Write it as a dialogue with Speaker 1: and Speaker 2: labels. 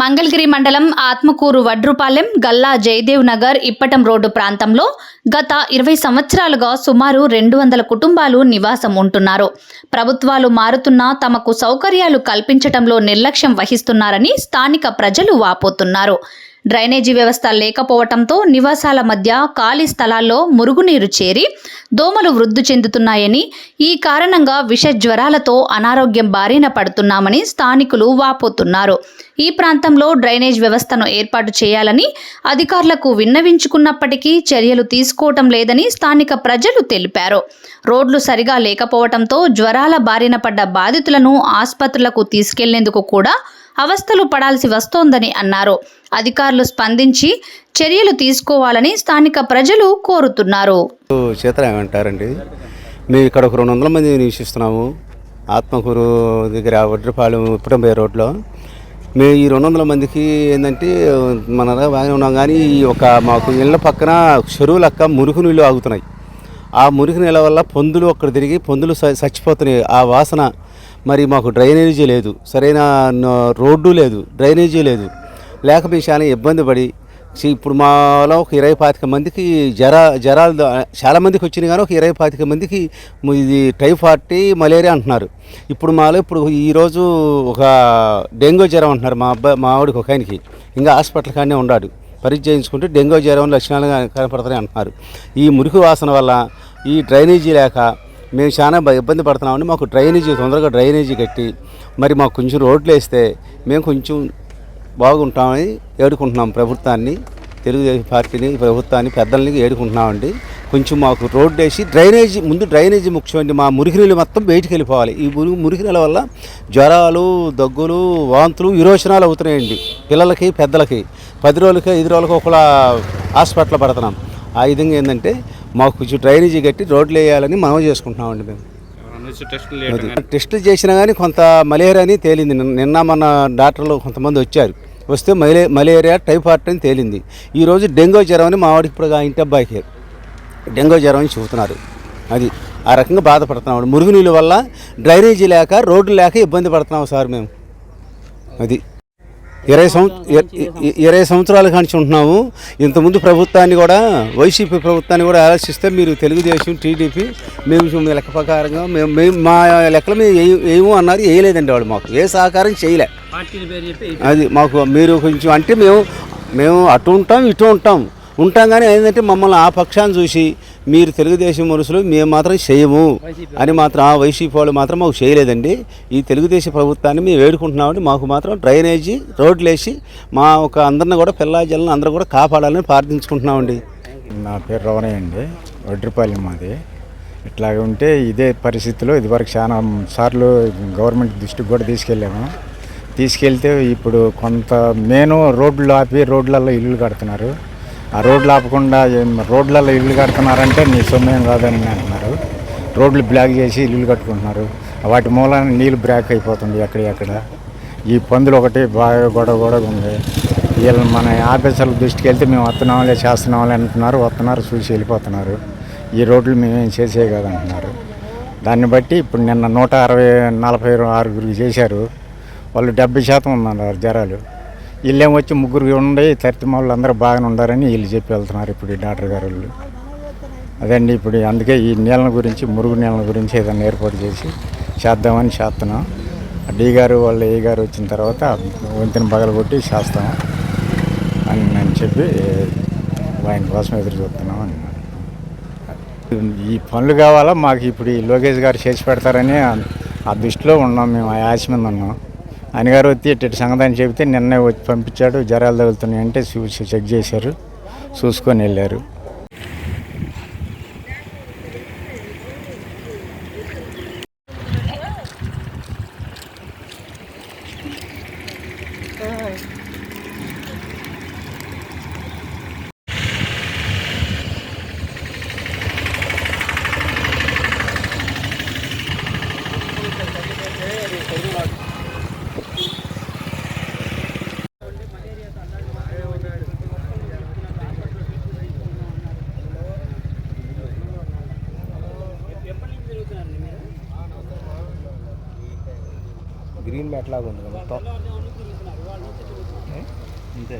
Speaker 1: మంగళగిరి మండలం ఆత్మకూరు వడ్రుపాలెం గల్లా జయదేవ్ నగర్ ఇప్పటం రోడ్డు ప్రాంతంలో గత ఇరవై సంవత్సరాలుగా సుమారు రెండు వందల కుటుంబాలు నివాసం ఉంటున్నారు. ప్రభుత్వాలు మారుతున్నా తమకు సౌకర్యాలు కల్పించటంలో నిర్లక్ష్యం వహిస్తున్నారని స్థానిక ప్రజలు వాపోతున్నారు. డ్రైనేజీ వ్యవస్థ లేకపోవటంతో నివాసాల మధ్య ఖాళీ స్థలాల్లో మురుగునీరు చేరి దోమలు వృద్ధి చెందుతున్నాయని ఈ కారణంగా విష జ్వరాలతో అనారోగ్యం బారిన పడుతున్నామని స్థానికులు వాపోతున్నారు. ఈ ప్రాంతంలో డ్రైనేజ్ వ్యవస్థను ఏర్పాటు చేయాలని అధికారులకు విన్నవించుకున్నప్పటికీ చర్యలు తీసుకోవటం లేదని స్థానిక ప్రజలు తెలిపారు. రోడ్లు సరిగా లేకపోవటంతో జ్వరాల బారిన పడ్డ బాధితులను ఆసుపత్రులకు తీసుకెళ్ళేందుకు కూడా అవస్థలు పడాల్సి వస్తోందని అన్నారు. అధికారులు స్పందించి చర్యలు తీసుకోవాలని స్థానిక ప్రజలు కోరుతున్నారు.
Speaker 2: అంటారండి మేము ఇక్కడ ఒక రెండు వందల మంది నివసిస్తున్నాము. ఆత్మకూరు దగ్గర వడ్రపాలెం ఇప్పుడంబే రోడ్లో. మేము ఈ రెండు వందల మందికి ఏంటంటే మన బాగానే ఉన్నాం కానీ ఈ ఒక మాకు ఇళ్ళ పక్కన చెరువు లెక్క మురుగు నీళ్ళు ఆగుతున్నాయి. ఆ మురికి నీళ్ళ వల్ల పొందులు అక్కడ తిరిగి పొందులు చచ్చిపోతున్నాయి. ఆ వాసన మరి మాకు డ్రైనేజీ లేదు. సరైన రోడ్డు లేదు డ్రైనేజీ లేదు. లేక మేము చాలా ఇబ్బంది పడి ఇప్పుడు మాలో ఒక ఇరవై పాతిక మందికి జ్వర జ్వరాలు చాలా మందికి వచ్చినాయి కానీ ఒక ఇరవై పాతిక మందికి ఇది టైఫాయిడ్ మలేరియా అంటున్నారు. ఇప్పుడు మాలో ఇప్పుడు ఈరోజు ఒక డెంగ్యూ జ్వరం అంటున్నారు మా అబ్బాయి మా ఆవిడకి ఒక ఆయనకి. ఇంకా హాస్పిటల్ కానీ ఉన్నాడు పరీక్ష చేయించుకుంటే డెంగ్యూ జ్వరం లక్షణాలు కనపడతాయి అంటున్నారు. ఈ మురికి వాసన వల్ల ఈ డ్రైనేజీ లేక మేము చాలా ఇబ్బంది పడుతున్నామండి. మాకు డ్రైనేజీ తొందరగా డ్రైనేజీ కట్టి మరి మాకు కొంచెం రోడ్లు వేస్తే మేము కొంచెం బాగుంటామని ఏడుకుంటున్నాం ప్రభుత్వాన్ని తెలుగుదేశం పార్టీని ప్రభుత్వాన్ని పెద్దల్ని ఏడుకుంటున్నామండి. కొంచెం మాకు రోడ్డు వేసి డ్రైనేజీ ముందు డ్రైనేజీ ముఖ్యమండి. మా మురికినీళ్ళు మొత్తం బయటికి వెళ్ళిపోవాలి. ఈ మురుగు మురికి వల్ల జ్వరాలు దగ్గులు వాంతులు విరోచనాలు అవుతున్నాయండి. పిల్లలకి పెద్దలకి. పది రోజులకి ఐదు రోజులకి ఒకలా హాస్పిటల్ పడుతున్నాం. ఆ విధంగా ఏంటంటే మాకు కొంచెం డ్రైనేజీ కట్టి రోడ్లు వేయాలని మనం చేసుకుంటున్నామండి మేము. టెస్టులు చేసినా కానీ కొంత మలేరియా అని తేలింది. నిన్న- మన డాక్టర్లు కొంతమంది వచ్చారు. వస్తే మలే మలేరియా టైఫాయిడ్ అని తేలింది. ఈరోజు డెంగ్యూ జ్వరం అని మా వాడికి ఇప్పుడు ఇంటి అబ్బాయికి డెంగ్యూ జ్వరం అని చెబుతున్నారు. అది ఆ రకంగా బాధపడుతున్నాం. మురుగునీళ్ళ వల్ల డ్రైనేజీ లేక రోడ్లు లేక ఇబ్బంది పడుతున్నాం సార్ మేము. అది. ఇరవై ఇరవై సంవత్సరాల కానించి ఉంటున్నాము ఇంతకుముందు ప్రభుత్వాన్ని కూడా వైసీపీ ప్రభుత్వాన్ని కూడా ఆలోచిస్తే మీరు తెలుగుదేశం టీడీపీ మేము మీ లెక్క ప్రకారంగా మేము మేము మా లెక్కలు మేము ఏ- ఏమో అన్నారు వేయలేదండి వాళ్ళు మాకు. ఏ సహకారం చేయలే. అది మాకు మీరు కొంచెం అంటే మేము మేము అటు ఉంటాం ఇటు ఉంటాం. ఉంటాం కానీ ఏంటంటే మమ్మల్ని ఆ పక్షాన్ని చూసి మీరు తెలుగుదేశం మనుషులు మేము మాత్రం చేయము అని మాత్రం ఆ వైసీపీ వాళ్ళు మాత్రం మాకు చేయలేదండి. ఈ తెలుగుదేశం ప్రభుత్వాన్ని మేము వేడుకుంటున్నామండి. మాకు మాత్రం డ్రైనేజీ రోడ్లు వేసి మా ఒక అందరిని కూడా పిల్ల జల్లని అందరూ కూడా కాపాడాలని ప్రార్థించుకుంటున్నామండి.
Speaker 3: నా పేరు రవణయ్య అండి. వడ్రిపాలెం మాది. ఇట్లాగే ఉంటే ఇదే పరిస్థితిలో ఇదివరకు చాలా సార్లు గవర్నమెంట్ దృష్టికి కూడా తీసుకెళ్ళాము. తీసుకెళ్తే ఇప్పుడు కొంత మెయిన్ రోడ్లు ఆపి రోడ్లలో ఇల్లు కడుతున్నారు. ఆ రోడ్లు ఆపకుండా రోడ్లలో ఇల్లు కడుతున్నారంటే నీ సొమ్మేం కాదని అంటున్నారు. రోడ్లు బ్లాక్ చేసి ఇల్లు కట్టుకుంటున్నారు. వాటి మూలాన నీళ్ళు బ్రేక్ అయిపోతుంది ఎక్కడ ఎక్కడ. ఈ పందులు ఒకటి బాగా గొడవ గొడవ ఉంది. వీళ్ళు మన ఆఫీసర్ల దృష్టికి వెళ్తే మేము వస్తున్నాంలే చేస్తున్నాంలే అంటున్నారు. వస్తున్నారు చూసి వెళ్ళిపోతున్నారు. ఈ రోడ్లు మేమేం చేసే కదంటున్నారు. దాన్ని బట్టి ఇప్పుడు నిన్న నూట అరవై నలభై ఆరుగురికి చేశారు. వాళ్ళు డెబ్బై శాతం ఉన్నారు జ్వరాలు వీళ్ళేం వచ్చి ముగ్గురు ఉండి తరితిమ వాళ్ళు అందరూ బాగానే ఉండారని వీళ్ళు చెప్పి వెళ్తున్నారు ఇప్పుడు ఈ డాక్టర్ గారు వాళ్ళు. అదండి ఇప్పుడు అందుకే ఈ నీళ్ళ గురించి మురుగు నీళ్ళ గురించి ఏదైనా ఏర్పాటు చేసి చేద్దామని చేస్తున్నాం. డీ గారు వాళ్ళ ఏ గారు వచ్చిన తర్వాత వంతెన పగలగొట్టి చేస్తాం అని నేను చెప్పి ఆయన కోసం ఎదురు చూస్తున్నాం ఈ పనులు కావాలా? మాకు ఇప్పుడు ఈ లోకేష్ గారు చేసి పెడతారని ఆ- ఆ దృష్టిలో ఉన్నాం మేము ఆ ఆశ మీద ఉన్నాం. అనిగారు వచ్చి ఇట్టి సంగతి చెబితే నిన్నే వచ్చి పంపించాడు. జ్వరాలు తగులుతున్నాయి అంటే చూసి చెక్ చేశారు. చూసుకొని వెళ్ళారు.
Speaker 2: గ్రీన్ మ్యాట్ లాగా ఉంది మొత్తం.
Speaker 4: అంతే.